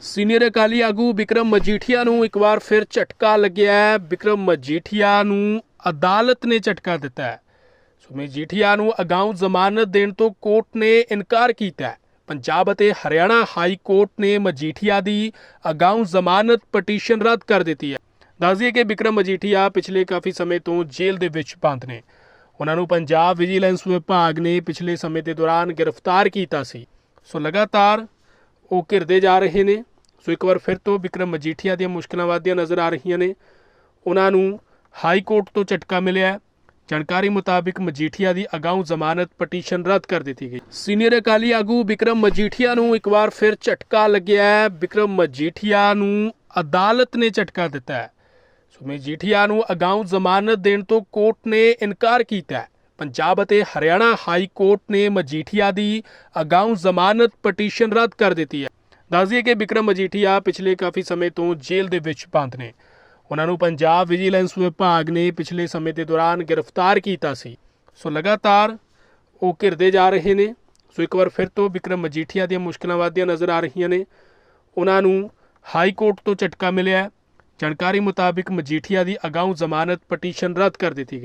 Senior Akali ਆਗੂ ਵਿਕਰਮ ਮਜੀਠੀਆ ਨੂੰ ਇੱਕ ਵਾਰ ਫਿਰ ਝਟਕਾ ਲੱਗਿਆ ਹੈ। ਵਿਕਰਮ ਮਜੀਠੀਆ ਨੂੰ ਅਦਾਲਤ ਨੇ ਝਟਕਾ ਦਿੱਤਾ ਹੈ। ਸੋ ਮਜੀਠੀਆ ਨੂੰ ਅਗਾਊਂ ਜ਼ਮਾਨਤ ਦੇਣ ਤੋਂ ਕੋਰਟ ਨੇ ਇਨਕਾਰ ਕੀਤਾ ਹੈ। ਪੰਜਾਬ ਅਤੇ ਹਰਿਆਣਾ ਹਾਈ ਕੋਰਟ ਨੇ ਮਜੀਠੀਆ ਦੀ ਅਗਾਊਂ ਜ਼ਮਾਨਤ ਪਟੀਸ਼ਨ ਰੱਦ ਕਰ ਦਿੱਤੀ ਹੈ। ਦੱਸ ਕਿ ਵਿਕਰਮ ਮਜੀਠੀਆ ਪਿਛਲੇ ਕਾਫੀ ਸਮੇਂ ਤੋਂ ਜੇਲ੍ਹ ਦੇ ਵਿੱਚ ਬੰਦ ਨੇ। ਉਹਨਾਂ ਨੂੰ ਪੰਜਾਬ ਵਿਜੀਲੈਂਸ ਵਿਭਾਗ ਨੇ ਪਿਛਲੇ ਸਮੇਂ ਦੇ ਦੌਰਾਨ ਗ੍ਰਿਫਤਾਰ ਕੀਤਾ ਸੀ। ਸੋ ਲਗਾਤਾਰ ਉਹ ਘਿਰਦੇ ਜਾ ਰਹੇ ਨੇ। ਸੋ ਇੱਕ ਵਾਰ ਫਿਰ ਤੋਂ ਵਿਕਰਮ ਮਜੀਠੀਆ ਦੀਆਂ ਮੁਸ਼ਕਲਾਂ ਵਧਦੀਆਂ ਨਜ਼ਰ ਆ ਰਹੀਆਂ ਨੇ। ਉਹਨਾਂ ਨੂੰ ਹਾਈ ਕੋਰਟ ਤੋਂ ਝਟਕਾ ਮਿਲਿਆ। ਜਾਣਕਾਰੀ ਮੁਤਾਬਿਕ ਮਜੀਠੀਆ ਦੀ ਅਗਾਊਂ ਜ਼ਮਾਨਤ ਪਟੀਸ਼ਨ ਰੱਦ ਕਰ ਦਿੱਤੀ ਗਈ। ਸੀਨੀਅਰ ਅਕਾਲੀ ਆਗੂ ਵਿਕਰਮ ਮਜੀਠੀਆ ਨੂੰ ਇੱਕ ਵਾਰ ਫਿਰ ਝਟਕਾ ਲੱਗਿਆ ਹੈ। ਵਿਕਰਮ ਮਜੀਠੀਆ ਨੂੰ ਅਦਾਲਤ ਨੇ ਝਟਕਾ ਦਿੱਤਾ ਹੈ। ਸੋ ਮਜੀਠੀਆ ਨੂੰ ਅਗਾਊਂ ਜ਼ਮਾਨਤ ਦੇਣ ਤੋਂ ਕੋਰਟ ਨੇ ਇਨਕਾਰ ਕੀਤਾ ਹੈ। ਪੰਜਾਬ ਅਤੇ ਹਰਿਆਣਾ ਹਾਈ ਕੋਰਟ ਨੇ ਮਜੀਠੀਆ ਦੀ ਅਗਾਊਂ ਜ਼ਮਾਨਤ ਪਟੀਸ਼ਨ ਰੱਦ ਕਰ ਦਿੱਤੀ ਹੈ। ਦੱਸਦੀਏ ਕਿ ਵਿਕਰਮ ਮਜੀਠੀਆ ਪਿਛਲੇ ਕਾਫੀ ਸਮੇਂ ਤੋਂ ਜੇਲ੍ਹ ਦੇ ਵਿੱਚ ਬੰਦ ਨੇ। ਉਹਨਾਂ ਨੂੰ ਪੰਜਾਬ ਵਿਜੀਲੈਂਸ ਵਿਭਾਗ ਨੇ ਪਿਛਲੇ ਸਮੇਂ ਦੇ ਦੌਰਾਨ ਗ੍ਰਿਫਤਾਰ ਕੀਤਾ ਸੀ। ਸੋ ਲਗਾਤਾਰ ਉਹ ਘਿਰਦੇ ਜਾ ਰਹੇ ਨੇ। ਸੋ ਇੱਕ ਵਾਰ ਫਿਰ ਤੋਂ ਵਿਕਰਮ ਮਜੀਠੀਆ ਦੀਆਂ ਮੁਸ਼ਕਲਾਂ ਵਧਦੀਆਂ ਨਜ਼ਰ ਆ ਰਹੀਆਂ ਨੇ। ਉਹਨਾਂ ਨੂੰ ਹਾਈ ਕੋਰਟ ਤੋਂ ਝਟਕਾ ਮਿਲਿਆ ਜਾਣਕਾਰੀ ਮੁਤਾਬਿਕ ਮਜੀਠੀਆ ਦੀ ਅਗਾਊਂ ਜ਼ਮਾਨਤ ਪਟੀਸ਼ਨ ਰੱਦ ਕਰ ਦਿੱਤੀ ਗਈ।